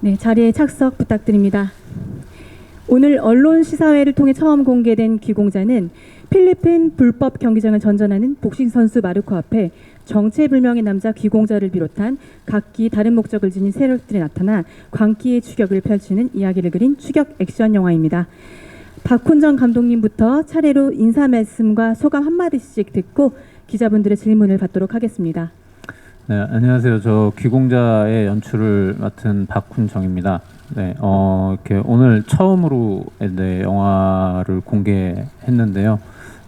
네, 자리에 착석 부탁드립니다. 오늘 언론 시사회를 통해 처음 공개된 귀공자는 필리핀 불법 경기장을 전전하는 복싱 선수 마르코 앞에 정체불명의 남자 귀공자를 비롯한 각기 다른 목적을 지닌 세력들이 나타나 광기의 추격을 펼치는 이야기를 그린 추격 액션 영화입니다. 박훈정 감독님부터 차례로 인사 말씀과 소감 한마디씩 듣고 기자분들의 질문을 받도록 하겠습니다. 네, 안녕하세요. 저 귀공자의 연출을 맡은 박훈정입니다. 네, 어, 이렇게 오늘 처음으로 네, 영화를 공개했는데요.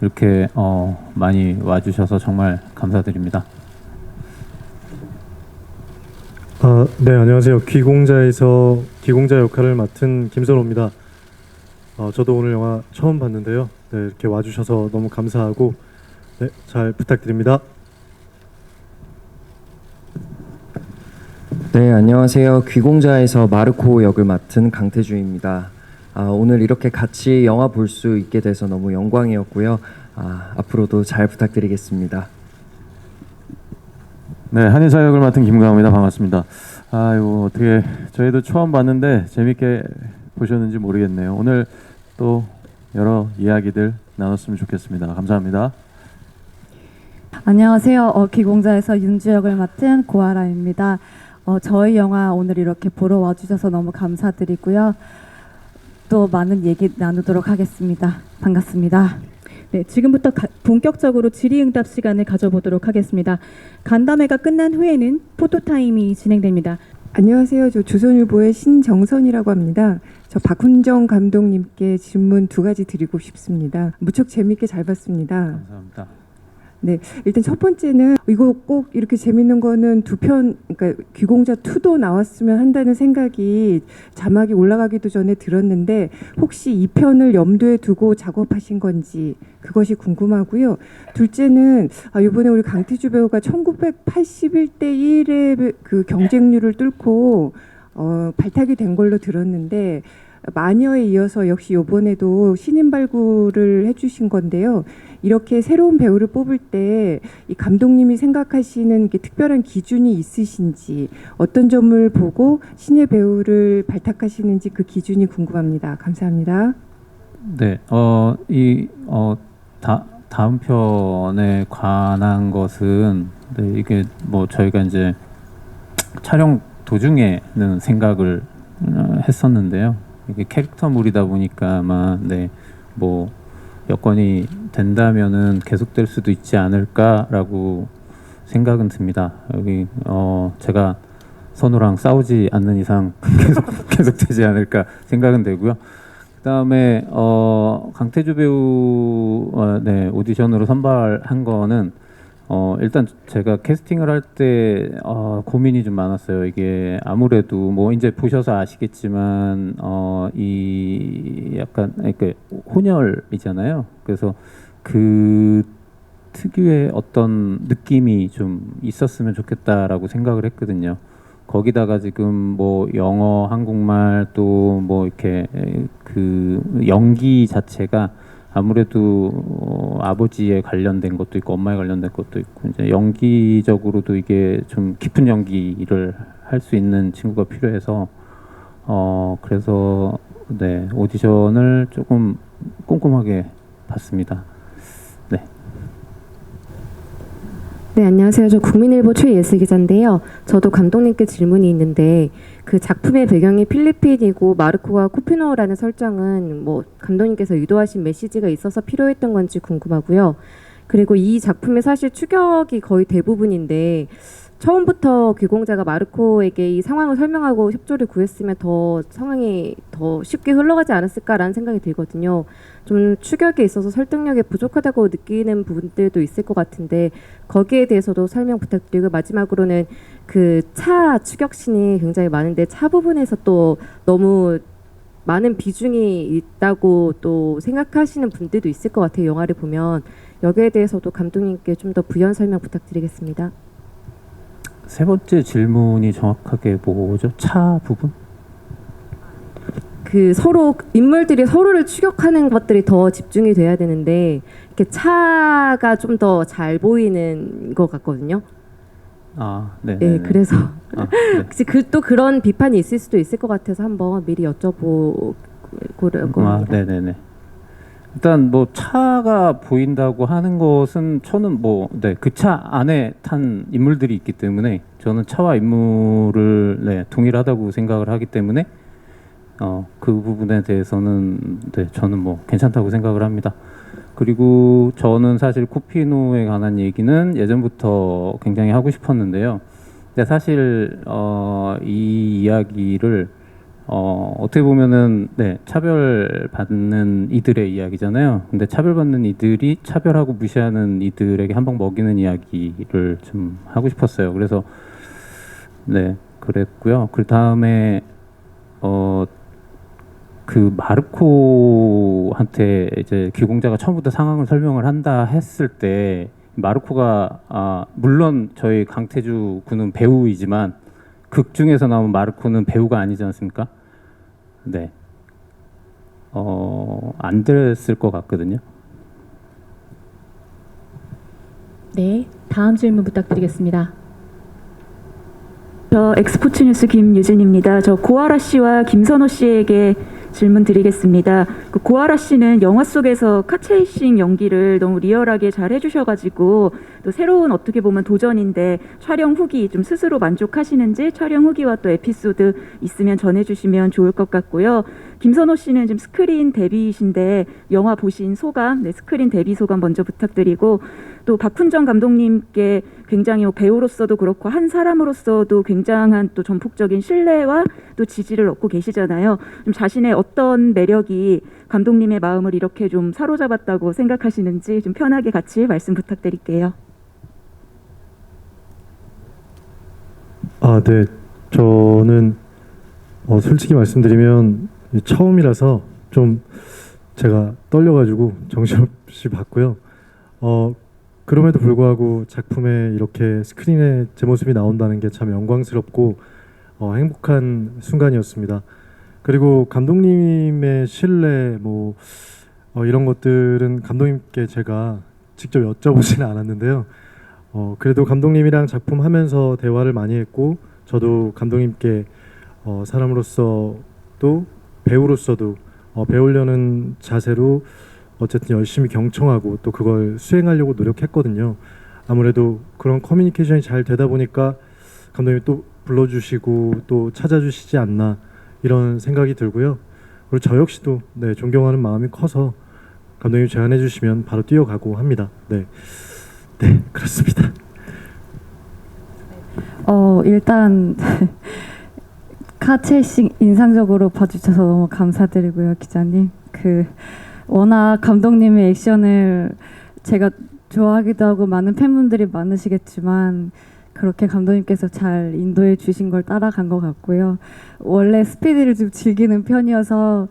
이렇게 어, 많이 와주셔서 정말 감사드립니다. 아, 네, 안녕하세요. 귀공자에서 귀공자 역할을 맡은 김선호입니다. 어, 저도 오늘 영화 처음 봤는데요. 네, 이렇게 와주셔서 너무 감사하고 네, 잘 부탁드립니다. 네, 안녕하세요. 귀공자에서 마르코 역을 맡은 강태주입니다. 아, 오늘 이렇게 같이 영화 볼 수 있게 돼서 너무 영광이었고요. 아, 앞으로도 잘 부탁드리겠습니다. 네, 한의사 역을 맡은 김강호입니다. 반갑습니다. 아유, 어떻게 저희도 처음 봤는데 재밌게 보셨는지 모르겠네요. 오늘 또 여러 이야기들 나눴으면 좋겠습니다. 감사합니다. 안녕하세요. 어, 기공자에서 윤주 역을 맡은 고아라입니다. 어, 저희 영화 오늘 이렇게 보러 와주셔서 너무 감사드리고요. 또 많은 얘기 나누도록 하겠습니다. 반갑습니다. 네, 지금부터 가- 본격적으로 질의응답 시간을 가져보도록 하겠습니다. 간담회가 끝난 후에는 포토타임이 진행됩니다. 안녕하세요. 저 조선일보의 신정선이라고 합니다. 저 박훈정 감독님께 질문 두 가지 드리고 싶습니다. 무척 재밌게 잘 봤습니다. 감사합니다. 일단 첫 번째는 이거 꼭 이렇게 재밌는 거는 두 편, 그러니까 귀공자 2도 나왔으면 한다는 생각이 자막이 올라가기도 전에 들었는데 혹시 이 편을 염두에 두고 작업하신 건지 그것이 궁금하고요. 둘째는 아, 이번에 우리 강태주 배우가 1981대 1의 그 경쟁률을 뚫고 어, 발탁이 된 걸로 들었는데 마녀에 이어서 역시 이번에도 신인 발굴을 해주신 건데요. 이렇게 새로운 배우를 뽑을 때 이 감독님이 생각하시는 게 특별한 기준이 있으신지 어떤 점을 보고 신의 배우를 발탁하시는지 그 기준이 궁금합니다. 감사합니다. 네, 어, 이, 어, 다, 다음 편에 관한 것은, 네, 이게 뭐 저희가 이제 촬영 도중에는 생각을 어, 했었는데요. 이게 캐릭터물이다 보니까 아마, 네, 뭐, 여건이 된다면은 계속될 수도 있지 않을까라고 생각은 듭니다. 여기, 어, 제가 선우랑 싸우지 않는 이상 계속, 계속되지 않을까 생각은 되고요. 그다음에 어 강태주 배우 어, 네 오디션으로 선발한 거는 어 일단 제가 캐스팅을 할때 어, 고민이 좀 많았어요. 이게 아무래도 뭐 이제 보셔서 아시겠지만 어 이 약간 이렇게 혼혈이잖아요. 그래서 그 특유의 어떤 느낌이 좀 있었으면 좋겠다라고 생각을 했거든요. 거기다가 지금 뭐 영어, 한국말 또 뭐 이렇게 그 연기 자체가 아무래도 어, 아버지에 관련된 것도 있고 엄마에 관련된 것도 있고 이제 연기적으로도 이게 좀 깊은 연기를 할 수 있는 친구가 필요해서 어 그래서 네 오디션을 조금 꼼꼼하게 봤습니다. 네, 안녕하세요. 저 국민일보 최예슬 기자인데요. 저도 감독님께 질문이 있는데 그 작품의 배경이 필리핀이고 마르코가 코피노라는 설정은 뭐 감독님께서 의도하신 메시지가 있어서 필요했던 건지 궁금하고요. 그리고 이 작품의 사실 추격이 거의 대부분인데 처음부터 귀공자가 마르코에게 이 상황을 설명하고 협조를 구했으면 더 상황이 더 쉽게 흘러가지 않았을까라는 생각이 들거든요. 좀 추격에 있어서 설득력이 부족하다고 느끼는 부분들도 있을 것 같은데 거기에 대해서도 설명 부탁드리고 마지막으로는 그 차 추격신이 굉장히 많은데 차 부분에서 또 너무 많은 비중이 있다고 또 생각하시는 분들도 있을 것 같아요. 영화를 보면 여기에 대해서도 감독님께 좀 더 부연 설명 부탁드리겠습니다. 세 번째 질문이 정확하게 뭐죠? 차 부분? 그 서로 인물들이 서로를 추격하는 것들이 더 집중이 돼야 되는데 이렇게 차가 좀 더 잘 보이는 것 같거든요. 아, 네. 네, 그래서 아, 네. 혹시 그 또 그런 비판이 있을 수도 있을 것 같아서 한번 미리 여쭤보려고 아, 합니다. 네, 네, 네. 일단 뭐 차가 보인다고 하는 것은 저는 뭐 네, 그 차 안에 탄 인물들이 있기 때문에 저는 차와 인물을 네, 동일하다고 생각을 하기 때문에 어, 그 부분에 대해서는 네, 저는 뭐 괜찮다고 생각을 합니다. 그리고 저는 사실 쿠피노에 관한 얘기는 예전부터 굉장히 하고 싶었는데요. 근데 사실 어, 이 이야기를 어, 어떻게 보면은 네, 차별받는 이들의 이야기잖아요. 근데 차별받는 이들이 차별하고 무시하는 이들에게 한 방 먹이는 이야기를 좀 하고 싶었어요. 그래서 네, 그랬고요. 그 다음에 어, 그 마르코한테 이제 귀공자가 처음부터 상황을 설명을 한다 했을 때 마르코가 아, 물론 저희 강태주 군은 배우이지만 극 중에서 나온 마르코는 배우가 아니지 않습니까? 네. 어, 안 됐을 것 같거든요. 네, 다음 질문 부탁드리겠습니다. 저 엑스포츠 뉴스 김유진입니다. 저 고아라 씨와 김선호 씨에게 질문 드리겠습니다. 그 고아라 씨는 영화 속에서 카체이싱 연기를 너무 리얼하게 잘 해주셔가지고 또 새로운 어떻게 보면 도전인데 촬영 후기 좀 스스로 만족하시는지 촬영 후기와 또 에피소드 있으면 전해주시면 좋을 것 같고요. 김선호 씨는 지금 스크린 데뷔이신데 영화 보신 소감, 네, 스크린 데뷔 소감 먼저 부탁드리고 또 박훈정 감독님께 굉장히 뭐 배우로서도 그렇고 한 사람으로서도 굉장한 또 전폭적인 신뢰와 또 지지를 얻고 계시잖아요. 좀 자신의 어떤 매력이 감독님의 마음을 이렇게 좀 사로잡았다고 생각하시는지 좀 편하게 같이 말씀 부탁드릴게요. 아, 네. 저는 어, 솔직히 말씀드리면 처음이라서 좀 제가 떨려가지고 정신없이 봤고요. 어, 그럼에도 불구하고 작품에 이렇게 스크린에 제 모습이 나온다는 게 참 영광스럽고 어, 행복한 순간이었습니다. 그리고 감독님의 신뢰 뭐 어, 이런 것들은 감독님께 제가 직접 여쭤보지는 않았는데요. 어, 그래도 감독님이랑 작품 하면서 대화를 많이 했고 저도 감독님께 어, 사람으로서도 배우로서도 어, 배우려는 자세로 어쨌든 열심히 경청하고 또 그걸 수행하려고 노력했거든요. 아무래도 그런 커뮤니케이션이 잘 되다 보니까 감독님이 또 불러주시고 또 찾아주시지 않나 이런 생각이 들고요. 그리고 저 역시도 네, 존경하는 마음이 커서 감독님 제안해 주시면 바로 뛰어가고 합니다. 네, 네 그렇습니다. 어 일단 카체싱 인상적으로 봐주셔서 너무 감사드리고요 기자님 그 워낙 감독님의 액션을 제가 좋아하기도 하고 많은 팬분들이 많으시겠지만 그렇게 감독님께서 잘 인도해 주신 걸 따라간 것 같고요 원래 스피드를 좀 즐기는 편이어서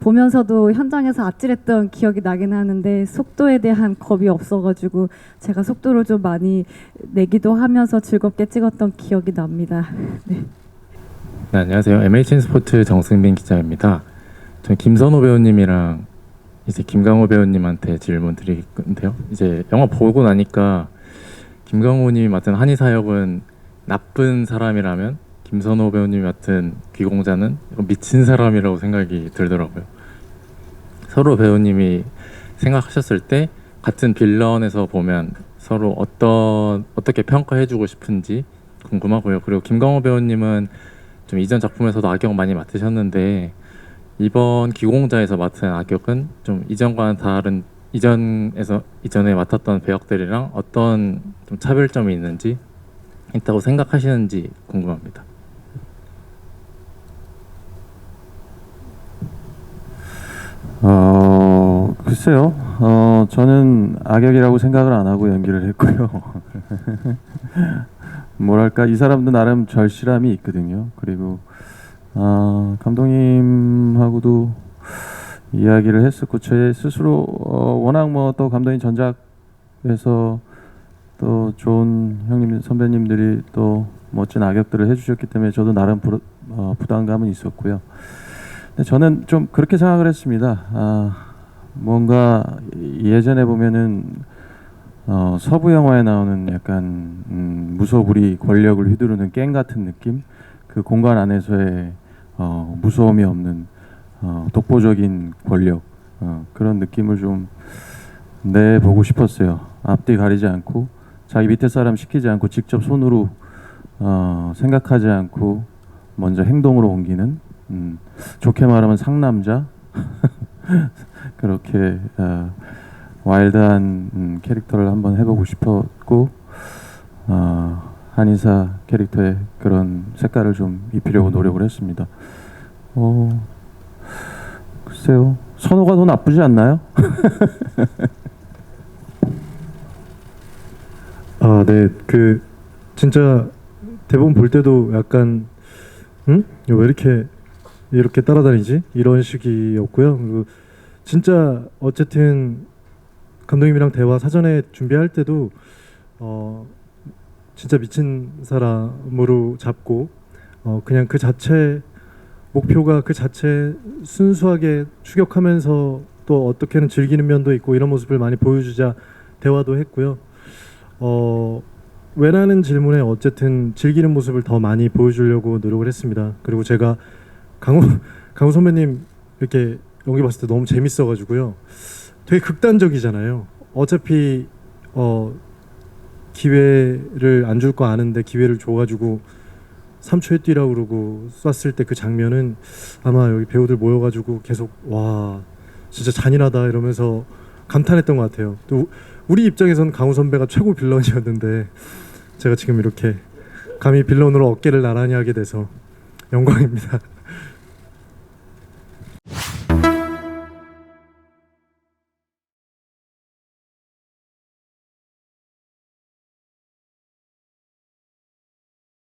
보면서도 현장에서 아찔했던 기억이 나긴 하는데 속도에 대한 겁이 없어가지고 제가 속도를 좀 많이 내기도 하면서 즐겁게 찍었던 기억이 납니다. 네. 네, 안녕하세요. MHN 스포츠 정승빈 기자입니다. 전 김선호 배우님이랑 이제 김강호 배우님한테 질문 드릴 건데요. 이제 영화 보고 나니까 김강호님이 맡은 한희 사역은 나쁜 사람이라면 김선호 배우님이 맡은 귀공자는 미친 사람이라고 생각이 들더라고요. 서로 배우님이 생각하셨을 때 같은 빌런에서 보면 서로 어떤 어떻게 평가해주고 싶은지 궁금하고요. 그리고 김강호 배우님은 좀 이전 작품에서도 악역 많이 맡으셨는데 이번 기공자에서 맡은 악역은 좀 이전과는 다른 이전에서 이전에 맡았던 배역들이랑 어떤 좀 차별점이 있는지 있다고 생각하시는지 궁금합니다. 어 글쎄요. 어 저는 악역이라고 생각을 안 하고 연기를 했고요. 뭐랄까 이 사람도 나름 절실함이 있거든요. 그리고 어, 감독님하고도 이야기를 했었고 제 스스로 어, 워낙 뭐 또 감독님 전작에서 또 좋은 형님 선배님들이 또 멋진 악역들을 해주셨기 때문에 저도 나름 부, 어, 부담감은 있었고요. 근데 저는 좀 그렇게 생각을 했습니다. 아, 뭔가 예전에 보면은 어, 서부 영화에 나오는 약간 음, 무소불위 권력을 휘두르는 갱 같은 느낌? 그 공간 안에서의 어, 무서움이 없는 어, 독보적인 권력. 어, 그런 느낌을 좀 내보고 싶었어요. 앞뒤 가리지 않고 자기 밑에 사람 시키지 않고 직접 손으로 어, 생각하지 않고 먼저 행동으로 옮기는 음, 좋게 말하면 상남자? 그렇게 어, 와일드한 음, 캐릭터를 한번 해보고 싶었고 어, 한의사 캐릭터의 그런 색깔을 좀 입히려고 노력을 했습니다. 어, 글쎄요 선호가 더 나쁘지 않나요? 아, 네. 그 진짜 대본 볼 때도 약간 응? 왜 이렇게 이렇게 따라다니지? 이런 식이었고요. 진짜 어쨌든 감독님이랑 대화 사전에 준비할 때도 어 진짜 미친 사람으로 잡고 어 그냥 그 자체 목표가 그 자체 순수하게 추격하면서 또 어떻게는 즐기는 면도 있고 이런 모습을 많이 보여주자 대화도 했고요. 어 왜라는 질문에 어쨌든 즐기는 모습을 더 많이 보여주려고 노력을 했습니다. 그리고 제가 강호 강호 선배님 이렇게 연기 봤을 때 너무 재밌어가지고요. 되게 극단적이잖아요. 어차피 어 기회를 안 줄 거 아는데 기회를 줘가지고 3초에 뛰라고 그러고 쐈을 때 그 장면은 아마 여기 배우들 모여가지고 계속 와 진짜 잔인하다 이러면서 감탄했던 것 같아요. 또 우리 입장에선 강호 선배가 최고 빌런이었는데 제가 지금 이렇게 감히 빌런으로 어깨를 나란히 하게 돼서 영광입니다.